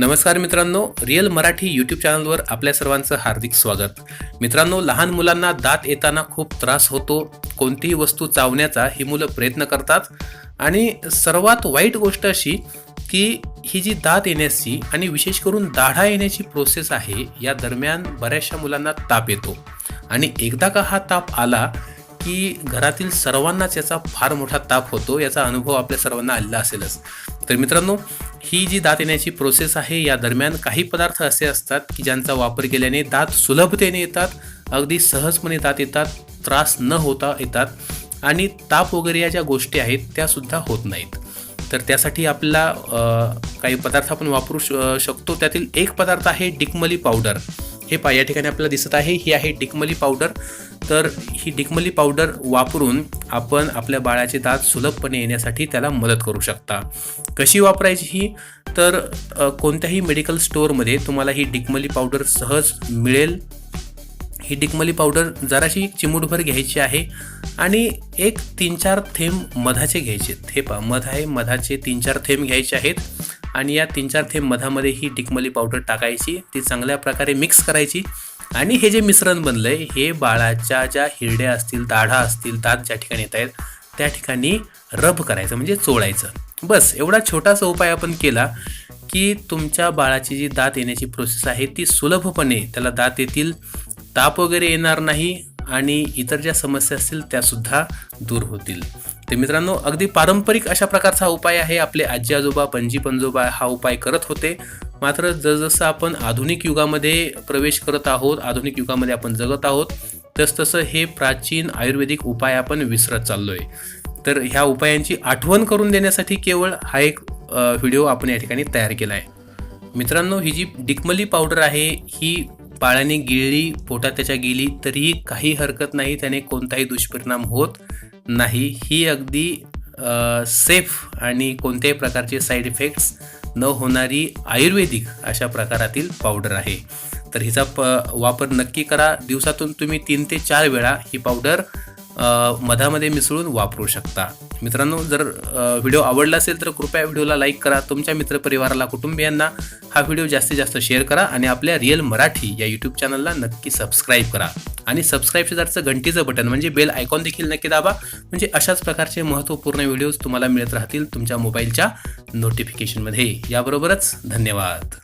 नमस्कार मित्रांनो real Marathi YouTube चॅनलवर आपल्या सर्वांचं हार्दिक स्वागत. मित्रांनो लहान मुलांना दात येताना खूप त्रास होतो. कोणतीही वस्तू चावण्याचा ही मुलं प्रयत्न करतात. आणि सर्वात वाईट गोष्ट अशी की ही जी दात येण्याची आणि विशेष करून दाढा येण्याची प्रोसेस आहे या दरम्यान बऱ्याचशा मुलांना ताप येतो. आणि एकदा का हा ताप आला की घरातील सर्वांनाच याचा फार मोठा ताप होतो याचा अनुभव आपल्या सर्वांना आलेला असेलच. तर मित्रांनो ही जी दात येण्याची प्रोसेस आहे या दरम्यान काही पदार्थ असे असतात की ज्यांचा वापर केल्याने दात सुलभतेने येतात अगदी सहजपणे दात येतात त्रास न होता येतात आणि ताप वगैरे या ज्या गोष्टी आहेत त्यासुद्धा होत नाहीत. तर त्यासाठी आपल्याला काही पदार्थ आपण वापरू श शकतो. त्यातील एक पदार्थ आहे डिकमली पावडर. हे पा या ठिकाणी आपल्याला दिसत आहे. ही आहे डिकमली पावडर. तर ही डिकमली पावडर वापरून आपण आपल्या बाळाचे दात सुलभपणे येण्यासाठी त्याला मदत करू शकता. कशी वापरायची ही? तर कोणत्याही मेडिकल स्टोअरमध्ये तुम्हाला ही डिकमली पावडर सहज मिळेल. ही डिकमली पावडर जराशी चिमूटभर घ्यायची आहे आणि एक तीन चार थेंब मधाचे घ्यायचे. हे मध आहे मधाचे तीन चार थेंब घ्यायचे आहेत आणि या तीन चार थेंब मधामध्ये ही डिकमली पावडर टाकायची. ती चांगल्या प्रकारे मिक्स करायची. आणि हे जे मिश्रण बनलं आहे हे बाळाच्या ज्या हिरड्या असतील दाढा असतील दात ज्या ठिकाणी येत आहेत त्या ठिकाणी रब करायचं म्हणजे चोळायचं. बस एवढा छोटासा उपाय आपण केला की तुमच्या बाळाची जी दात येण्याची प्रोसेस आहे ती सुलभपणे त्याला दात येतील ताप वगैरे येणार नाही आणि इतर ज्या समस्या असतील त्यासुद्धा दूर होतील. तर मित्रांनो अगदी पारंपरिक अशा प्रकारचा उपाय आहे. आपले आजी आजोबा पणजी पंजोबा हा उपाय करत होते. मात्र जसजसं आपण आधुनिक युगामध्ये प्रवेश करत आहोत आधुनिक युगामध्ये आपण जगत आहोत तसतसं हे प्राचीन आयुर्वेदिक उपाय आपण विसरत चाललो आहे तर ह्या उपायांची आठवण करून देण्यासाठी केवळ हा एक व्हिडिओ आपण या ठिकाणी तयार केला आहे मित्रांनो ही जी डिकमली पावडर आहे ही बाळाने गिळली पोटात त्याच्या गेली तरीही काही हरकत नाही त्याने कोणताही दुष्परिणाम होत नाही. ही अगदी सेफ आणि कोणत्याही प्रकारचे साईड इफेक्ट्स न होणारी आयुर्वेदिक अशा प्रकारातील पावडर आहे. तर हिचा प वापर नक्की करा. दिवसातून तुम्ही तीन ते चार वेळा ही पावडर मधामध्ये मिसळून वापरू शकता. मित्रांनो जर व्हिडिओ आवडला असेल तर कृपया व्हिडिओला लाईक करा. तुमच्या मित्रपरिवाराला कुटुंबियांना हा व्हिडिओ जास्तीत जास्त शेअर करा आणि आपल्या रिअल मराठी या यूट्यूब चॅनलला नक्की सबस्क्राईब करा. आणि सबस्क्राईब शेजारचं घंटीचं बटन म्हणजे बेल आयकॉन देखील नक्की दाबा. म्हणजे अशाच प्रकारचे महत्त्वपूर्ण व्हिडिओज तुम्हाला मिळत राहतील तुमच्या मोबाईलच्या नोटिफिकेशनमध्ये याबरोबरच धन्यवाद.